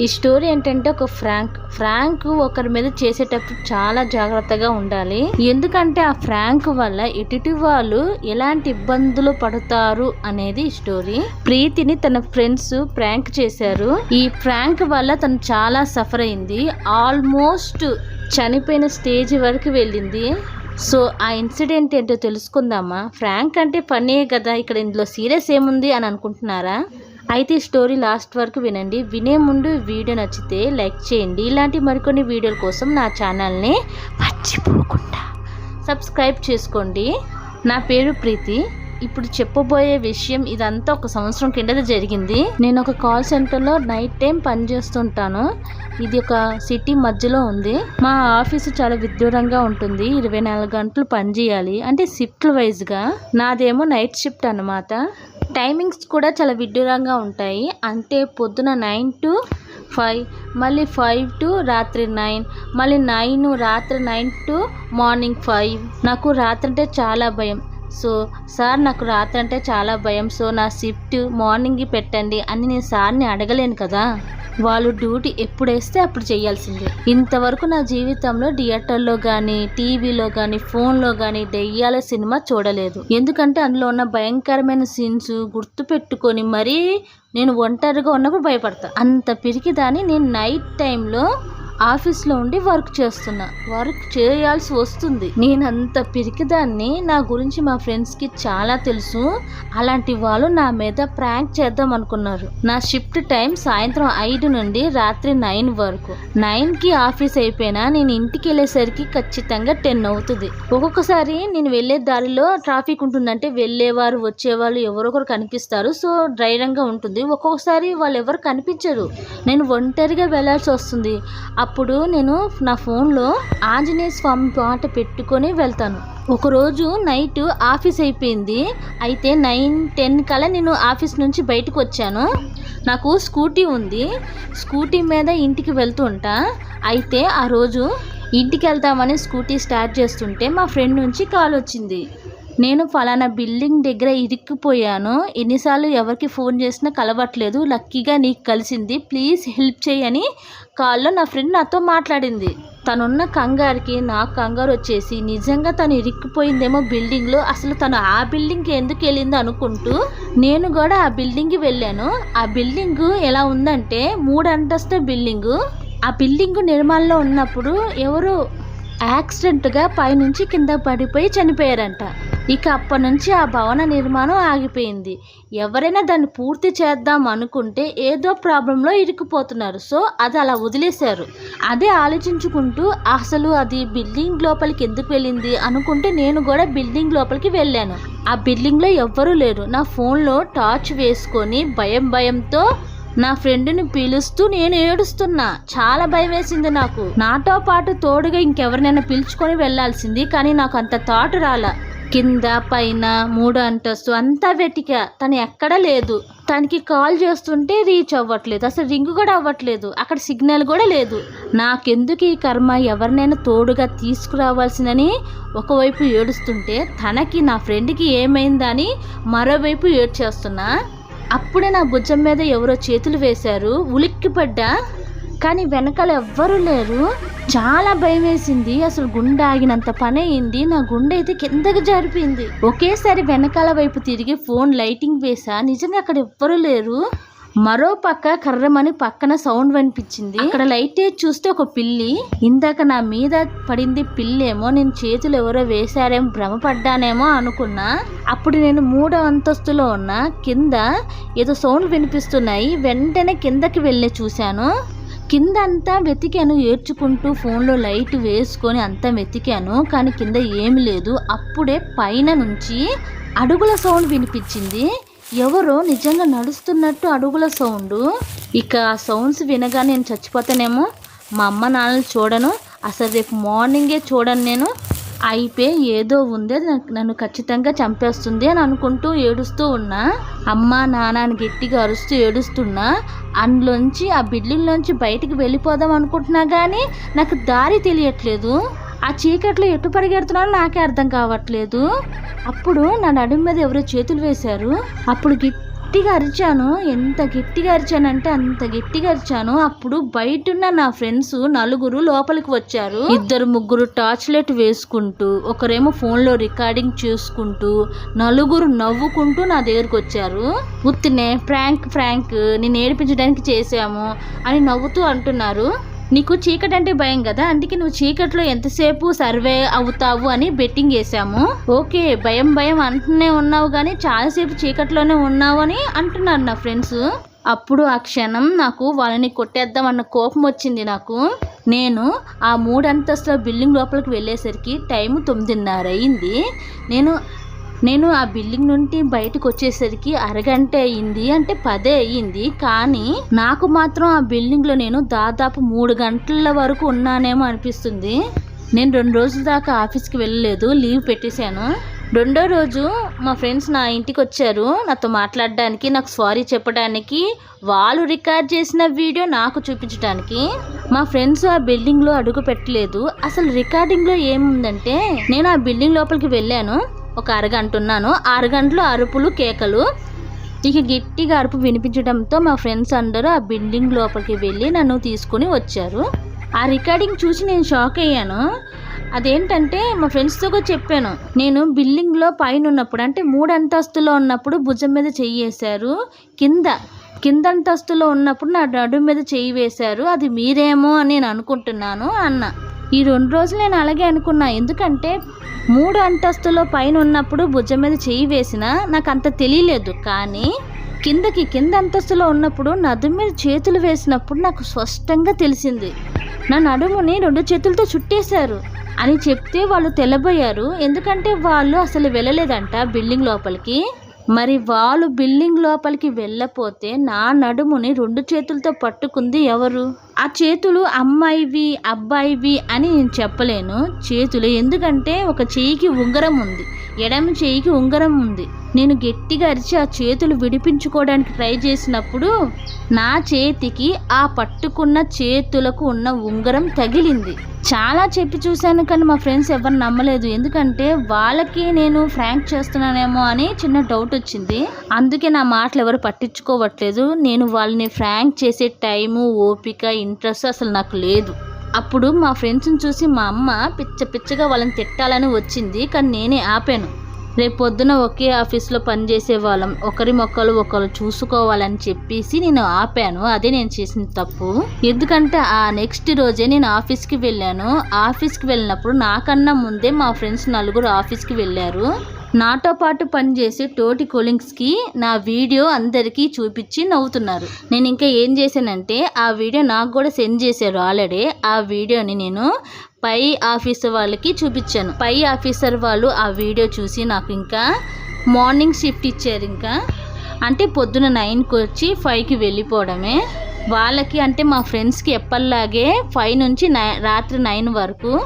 ఈ స్టోరీ ఏంటంటే ఒక ఫ్రాంక్ ఫ్రాంక్ ఒకరి మీద చేసేటప్పుడు చాలా జాగ్రత్తగా ఉండాలి. ఎందుకంటే ఆ ఫ్రాంక్ వల్ల ఇటు వాళ్ళు ఎలాంటి ఇబ్బందులు పడతారు అనేది ఈ స్టోరీ. ప్రీతిని తన ఫ్రెండ్స్ ప్రాంక్ చేశారు. ఈ ప్రాంక్ వల్ల తను చాలా సఫర్ అయింది. ఆల్మోస్ట్ చనిపోయిన స్టేజ్ వరకు వెళ్ళింది. సో ఆ ఇన్సిడెంట్ ఏంటో తెలుసుకుందామా? ఫ్రాంక్ అంటే ఫన్నీ కదా ఇక్కడ ఇందులో సీరియస్ ఏముంది అని అనుకుంటున్నారా? అయితే ఈ స్టోరీ లాస్ట్ వరకు వినండి. వినే ముందు వీడియో నచ్చితే లైక్ చేయండి. ఇలాంటి మరికొన్ని వీడియోల కోసం నా ఛానల్ని మర్చిపోకుండా సబ్స్క్రైబ్ చేసుకోండి. నా పేరు ప్రీతి. ఇప్పుడు చెప్పబోయే విషయం ఇదంతా ఒక సంవత్సరం కిందట జరిగింది. నేను ఒక కాల్ సెంటర్లో నైట్ టైం పనిచేస్తుంటాను ఇది ఒక సిటీ మధ్యలో ఉంది. మా ఆఫీసు చాలా విదూరంగా ఉంటుంది. ఇరవై నాలుగు గంటలు పనిచేయాలి అంటే షిఫ్ట్ వైజ్గా. నాదేమో నైట్ షిఫ్ట్ అన్నమాట. టైమింగ్స్ కూడా చాలా విడ్డూరంగా ఉంటాయి. అంటే పొద్దున నైన్ టు ఫైవ్ మళ్ళీ ఫైవ్ టు రాత్రి నైన్ మళ్ళీ నైన్ రాత్రి నైన్ టు మార్నింగ్ ఫైవ్. నాకు రాత్రి అంటే చాలా భయం. సో సార్ నాకు రాత్రి అంటే చాలా భయం. సో నా షిఫ్ట్ మార్నింగ్ పెట్టండి అని నేను సార్ని అడగలేను కదా. వాళ్ళు డ్యూటీ ఎప్పుడేస్తే అప్పుడు చేయాల్సిందే. ఇంతవరకు నా జీవితంలో థియేటర్లో కానీ టీవీలో కానీ ఫోన్లో కానీ దెయ్యాల సినిమా చూడలేదు. ఎందుకంటే అందులో ఉన్న భయంకరమైన సీన్స్ గుర్తు పెట్టుకొని మరీ నేను ఒంటరిగా ఉన్నప్పుడు భయపడతా. అంత పిరికిదాన్ని నేను నైట్ టైంలో ఆఫీస్లో ఉండి వర్క్ చేస్తున్నా. వర్క్ చేయాల్సి వస్తుంది. నేను అంత పిరికిదాన్ని నా గురించి మా ఫ్రెండ్స్కి చాలా తెలుసు. అలాంటి వాళ్ళు నా మీద ప్రాంక్ చేద్దాం అనుకున్నారు. నా షిఫ్ట్ టైం సాయంత్రం ఐదు నుండి రాత్రి నైన్ వరకు. నైన్కి ఆఫీస్ అయిపోయినా నేను ఇంటికి వెళ్ళేసరికి ఖచ్చితంగా టెన్ అవుతుంది. ఒక్కొక్కసారి నేను వెళ్ళే దారిలో ట్రాఫిక్ ఉంటుందంటే వెళ్ళేవారు వచ్చేవాళ్ళు ఎవరొకరు కనిపిస్తారు. సో డ్రైరంగా ఉంటుంది. ఒక్కొక్కసారి వాళ్ళు ఎవరు కనిపించరు. నేను ఒంటరిగా వెళ్ళాల్సి వస్తుంది. అప్పుడు నేను నా ఫోన్లో ఆంజనేయ స్వామి పాట పెట్టుకొని వెళ్తాను. ఒకరోజు నైట్ ఆఫీస్ అయిపోయింది. అయితే నైన్ టెన్ కల్లా నేను ఆఫీస్ నుంచి బయటకు వచ్చాను. నాకు స్కూటీ ఉంది. స్కూటీ మీద ఇంటికి వెళ్తుంటా అయితే ఆ రోజు ఇంటికి వెళ్తామని స్కూటీ స్టార్ట్ చేస్తుంటే మా ఫ్రెండ్ నుంచి కాల్ వచ్చింది. నేను ఫలానా బిల్డింగ్ దగ్గర ఇరుక్కుపోయాను. ఎన్నిసార్లు ఎవరికి ఫోన్ చేసినా కలవట్లేదు. లక్కీగా నీకు కలిసింది. ప్లీజ్ హెల్ప్ చేయని కాల్లో నా ఫ్రెండ్ నాతో మాట్లాడింది. తనున్న కంగారుకి నాకు కంగారు వచ్చేసి నిజంగా తను ఇరుక్కుపోయిందేమో బిల్డింగ్లో. అసలు తను ఆ బిల్డింగ్కి ఎందుకు వెళ్ళిందో అనుకుంటూ నేను కూడా ఆ బిల్డింగ్కి వెళ్ళాను. ఆ బిల్డింగ్ ఎలా ఉందంటే మూడు అంతస్తు బిల్డింగు. ఆ బిల్డింగ్ నిర్మాణంలో ఉన్నప్పుడు ఎవరు యాక్సిడెంట్గా పైనుంచి కింద పడిపోయి చనిపోయారంట. ఇక అప్పటి నుంచి ఆ భవన నిర్మాణం ఆగిపోయింది. ఎవరైనా దాన్ని పూర్తి చేద్దాం అనుకుంటే ఏదో ప్రాబ్లంలో ఇరుక్కుపోతున్నారు. సో అది అలా వదిలేశారు. అదే ఆలోచించుకుంటూ అసలు అది బిల్డింగ్ లోపలికి ఎందుకు వెళ్ళింది? అనుకుంటే నేను కూడా బిల్డింగ్ లోపలికి వెళ్ళాను. ఆ బిల్డింగ్లో ఎవ్వరూ లేరు. నా ఫోన్లో టార్చ్ వేసుకొని భయం భయంతో నా ఫ్రెండ్ని పిలుస్తూ నేను ఏడుస్తున్నా. చాలా భయం వేసింది నాకు. నాతో పాటు తోడుగా ఇంకెవరినైనా పిలుచుకొని వెళ్ళాల్సింది కానీ నాకు అంత థాట్ రాలా. కింద పైన మూడు అంతస్తు అంతా వెతికా. తను ఎక్కడ లేదు. తనకి కాల్ చేస్తుంటే రీచ్ అవ్వట్లేదు. అసలు రింగ్ కూడా అవ్వట్లేదు. అక్కడ సిగ్నల్ కూడా లేదు. నాకెందుకు ఈ కర్మ? ఎవరినైనా తోడుగా తీసుకురావాల్సిందని ఒకవైపు ఏడుస్తుంటే తనకి నా ఫ్రెండ్కి ఏమైందని మరోవైపు ఏడ్చేస్తున్నా? అప్పుడే నా భుజం మీద ఎవరో చేతులు వేశారు ఉలిక్కిపడ్డా. కానీ వెనకాల ఎవ్వరూ లేరు. చాలా భయం వేసింది. అసలు గుండె ఆగినంత పని అయింది. నా గుండె అయితే కిందకి జరిపింది ఒకేసారి వెనకాల వైపు తిరిగి ఫోన్ లైటింగ్ వేసా నిజంగా అక్కడ ఎవ్వరూ లేరు. మరో పక్క కర్రమని పక్కన సౌండ్ వినిపించింది. అక్కడ లైట్ చూస్తే ఒక పిల్లి ఇందాక నా మీద పడింది పిల్లేమో నేను చేతులు ఎవరో వేశారేమో భ్రమపడ్డానేమో అనుకున్నా. అప్పుడు నేను మూడో అంతస్తులో ఉన్న. కింద ఏదో సౌండ్ వినిపిస్తున్నాయి. వెంటనే కిందకి వెళ్ళి చూశాను. కింద అంతా వెతికాను ఏడ్చుకుంటూ ఫోన్లో లైట్ వేసుకొని అంతా వెతికాను. కానీ కింద ఏమి లేదు. అప్పుడే పైన నుంచి అడుగుల సౌండ్ వినిపించింది. ఎవరో నిజంగా నడుస్తున్నట్టు అడుగుల సౌండ్. ఇక ఆ సౌండ్స్ వినగా నేను చచ్చిపోతానేమో. మా అమ్మ నాన్నలు చూడను. అసలు రేపు మార్నింగే చూడను నేను. అయిపోయి ఏదో ఉంది నన్ను ఖచ్చితంగా చంపేస్తుంది అని అనుకుంటూ ఏడుస్తూ ఉన్నా. అమ్మ నాన్నని గట్టిగా అరుస్తూ ఏడుస్తున్నా. అందులోంచి ఆ బిల్డింగ్లోంచి బయటికి వెళ్ళిపోదాం అనుకుంటున్నా కానీ నాకు దారి తెలియట్లేదు. ఆ చీకట్లో ఎటు పరిగెడుతున్నానో నాకే అర్థం కావట్లేదు. అప్పుడు నా నడుము మీద ఎవరో చేతులు వేశారు. అప్పుడు గట్టిగా అరిచాను. ఎంత గట్టిగా అరిచానంటే అంత గట్టిగా అరిచాను. అప్పుడు బయటున్న నా ఫ్రెండ్స్ నలుగురు లోపలికి వచ్చారు. ఇద్దరు ముగ్గురు టార్చ్ లైట్ వేసుకుంటూ ఒకరేమో ఫోన్లో రికార్డింగ్ చేసుకుంటూ నలుగురు నవ్వుకుంటూ నా దగ్గరకు వచ్చారు. ఉత్తినే ఫ్రాంక్ ఫ్రాంక్ నేను ఏడిపించడానికి చేశాము అని నవ్వుతూ అంటున్నారు. నీకు చీకటి అంటే భయం కదా? అందుకే నువ్వు చీకట్లో ఎంతసేపు సర్వే అవుతావు అని బెట్టింగ్ వేసాము ఓకే భయం భయం అంటూనే ఉన్నావు కానీ చాలాసేపు చీకట్లోనే ఉన్నావు అని అంటున్నారు నా ఫ్రెండ్స్. అప్పుడు ఆ క్షణం నాకు వాళ్ళని కొట్టేద్దాం అన్న కోపం వచ్చింది నాకు. నేను ఆ మూడంతస్తుల బిల్డింగ్ లోపలికి వెళ్ళేసరికి టైం తొమ్మిదిన్నర అయింది. నేను నేను ఆ బిల్డింగ్ నుండి బయటకు వచ్చేసరికి అరగంట అయింది అంటే పదే అయ్యింది. కానీ నాకు మాత్రం ఆ బిల్డింగ్లో నేను దాదాపు మూడు గంటల వరకు ఉన్నానేమో అనిపిస్తుంది. నేను రెండు రోజుల దాకా ఆఫీస్కి వెళ్ళలేదు లీవ్ పెట్టేశాను. రెండో రోజు మా ఫ్రెండ్స్ నా ఇంటికి వచ్చారు. నాతో మాట్లాడడానికి నాకు సారీ చెప్పడానికి వాళ్ళు రికార్డ్ చేసిన వీడియో నాకు చూపించడానికి మా ఫ్రెండ్స్ ఆ బిల్డింగ్లో అడుగు పెట్టలేదు. అసలు రికార్డింగ్లో ఏముందంటే నేను ఆ బిల్డింగ్ లోపలికి వెళ్ళాను. ఒక అరగంట ఉన్నాను అరగంటలో అరుపులు కేకలు. ఇక గట్టిగా అరుపు వినిపించడంతో మా ఫ్రెండ్స్ అందరూ ఆ బిల్డింగ్ లోపలికి వెళ్ళి నన్ను తీసుకుని వచ్చారు. ఆ రికార్డింగ్ చూసి నేను షాక్ అయ్యాను. అదేంటంటే మా ఫ్రెండ్స్తో కూడా చెప్పాను. నేను బిల్డింగ్లో పైన ఉన్నప్పుడు అంటే మూడు అంతస్తులో ఉన్నప్పుడు భుజం మీద చెయ్యి వేశారు. కింద కింద అంతస్తులో ఉన్నప్పుడు నా నడుము మీద చెయ్యి వేశారు. అది మీరేమో అని నేను అనుకుంటున్నాను అన్న. ఈ రెండు రోజులు నేను అలాగే అనుకున్నా. ఎందుకంటే మూడు అంతస్తులో పైన ఉన్నప్పుడు భుజం మీద చెయ్యి వేసినా నాకు అంత తెలియలేదు. కానీ కిందకి కింద అంతస్తులో ఉన్నప్పుడు నదు మీద చేతులు వేసినప్పుడు నాకు స్పష్టంగా తెలిసింది. నా నడుముని రెండు చేతులతో చుట్టేశారు అని చెప్తే వాళ్ళు తెల్లబోయారు. ఎందుకంటే వాళ్ళు అసలు వెళ్ళలేదంట బిల్డింగ్ లోపలికి. మరి వాళ్ళు బిల్డింగ్ లోపలికి వెళ్ళపోతే నా నడుముని రెండు చేతులతో పట్టుకుంది ఎవరు? ఆ చేతులు అమ్మాయివి అబ్బాయివి అని నేను చెప్పలేను. చేతులు ఎందుకంటే ఒక చేయికి ఉంగరం ఉంది. ఎడమ చేయికి ఉంగరం ఉంది. నేను గట్టిగా అరిచి ఆ చేతులు విడిపించుకోవడానికి ట్రై చేసినప్పుడు నా చేతికి ఆ పట్టుకున్న చేతులకు ఉన్న ఉంగరం తగిలింది. చాలా చెప్పి చూశాను కానీ మా ఫ్రెండ్స్ ఎవరు నమ్మలేదు. ఎందుకంటే వాళ్ళకి నేను ఫ్రాంక్ చేస్తున్నానేమో అని చిన్న డౌట్ వచ్చింది. అందుకే నా మాటలు ఎవరు పట్టించుకోవట్లేదు. నేను వాళ్ళని ఫ్రాంక్ చేసే టైము ఓపిక ఇంట్రెస్ట్ అసలు నాకు లేదు. అప్పుడు మా ఫ్రెండ్స్ని చూసి మా అమ్మ పిచ్చ పిచ్చగా వాళ్ళని తిట్టాలని వచ్చింది కానీ నేనే ఆపాను. రేపు పొద్దున ఒకే ఆఫీస్లో పనిచేసే వాళ్ళం ఒకరి మొక్కలు ఒకరు చూసుకోవాలని చెప్పేసి నేను ఆపాను. అదే నేను చేసిన తప్పు. ఎందుకంటే ఆ నెక్స్ట్ రోజే నేను ఆఫీస్కి వెళ్ళాను. ఆఫీస్కి వెళ్ళినప్పుడు నాకన్నా ముందే మా ఫ్రెండ్స్ నలుగురు ఆఫీస్కి వెళ్ళారు. నాతో పాటు పనిచేసే తోటి కొలింగ్స్కి నా వీడియో అందరికీ చూపించి నవ్వుతున్నారు. నేను ఇంకా ఏం చేశానంటే ఆ వీడియో నాకు కూడా సెండ్ చేశారు ఆల్రెడీ. ఆ వీడియోని నేను పై ఆఫీసర్ వాళ్ళకి చూపించాను. పై ఆఫీసర్ వాళ్ళు ఆ వీడియో చూసి నాకు ఇంకా మార్నింగ్ షిఫ్ట్ ఇచ్చారు ఇంకా. అంటే పొద్దున నైన్కి వచ్చి ఫైవ్కి వెళ్ళిపోవడమే. వాళ్ళకి అంటే మా ఫ్రెండ్స్కి ఎప్పటిలాగే ఫైవ్ నుంచి నై రాత్రి నైన్ వరకు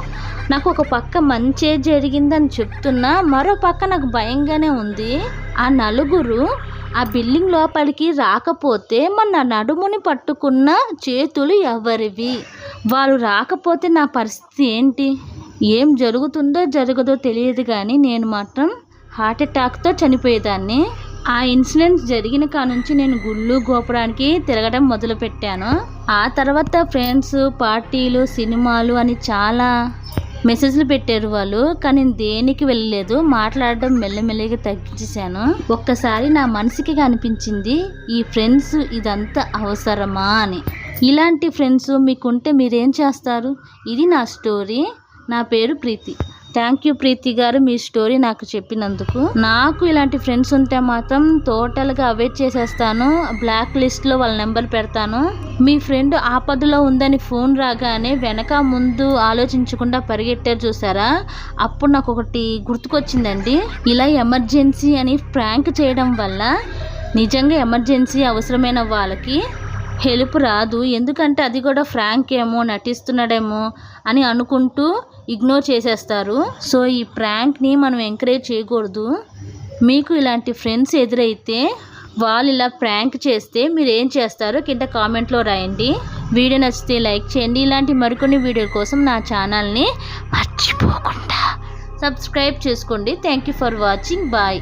నాకు ఒక పక్క మంచి జరిగిందని చెప్తున్నా మరో పక్క నాకు భయంగానే ఉంది. ఆ నలుగురు ఆ బిల్డింగ్ లోపలికి రాకపోతే మన నడుముని పట్టుకున్న చేతులు ఎవరివి? వాళ్ళు రాకపోతే నా పరిస్థితి ఏంటి? ఏం జరుగుతుందో జరగదో తెలియదు కానీ నేను మాత్రం హార్ట్ అటాక్తో చనిపోయేదాన్ని. ఆ ఇన్సిడెంట్ జరిగిన కా నుంచి నేను గుళ్ళు గోపురానికి తిరగడం మొదలుపెట్టాను. ఆ తర్వాత ఫ్రెండ్స్ పార్టీలు సినిమాలు అని చాలా మెసేజ్లు పెట్టారు వాళ్ళు కానీ దేనికి వెళ్ళలేదు. మాట్లాడడం మెల్లమెల్లగా తగ్గించేశాను. ఒక్కసారి నా మనసుకి అనిపించింది ఈ ఫ్రెండ్స్ ఇదంతా అవసరమా అని. ఇలాంటి ఫ్రెండ్స్ మీకుంటే మీరేం చేస్తారు? ఇది నా స్టోరీ. నా పేరు ప్రీతి. థ్యాంక్ యూ ప్రీతి గారు. మీ స్టోరీ నాకు చెప్పినందుకు. నాకు ఇలాంటి ఫ్రెండ్స్ ఉంటే మాత్రం టోటల్గా అవాయిడ్ చేసేస్తాను. బ్లాక్ లిస్ట్లో వాళ్ళ నెంబర్ పెడతాను. మీ ఫ్రెండ్ ఆపదలో ఉందని ఫోన్ రాగానే వెనక ముందు ఆలోచించకుండా పరిగెట్టారు చూసారా? అప్పుడు నాకు ఒకటి గుర్తుకొచ్చిందండి. ఇలా ఎమర్జెన్సీ అని ప్రాంక్ చేయడం వల్ల నిజంగా ఎమర్జెన్సీ అవసరమైన వాళ్ళకి హెల్ప్ రాదు. ఎందుకంటే అది కూడా ఫ్రాంక్ ఏమో నటిస్తున్నాడేమో అని అనుకుంటూ ఇగ్నోర్ చేసేస్తారు. సో ఈ ప్రాంక్ని మనం ఎంకరేజ్ చేయకూడదు. మీకు ఇలాంటి ఫ్రెండ్స్ ఎదురైతే వాళ్ళు ఇలా ప్రాంక్ చేస్తే మీరు ఏం చేస్తారో కింద కామెంట్లో రాయండి. వీడియో నచ్చితే లైక్ చేయండి. ఇలాంటి మరికొన్ని వీడియోల కోసం నా ఛానల్ని మర్చిపోకుండా సబ్స్క్రైబ్ చేసుకోండి. Thank you for watching. Bye.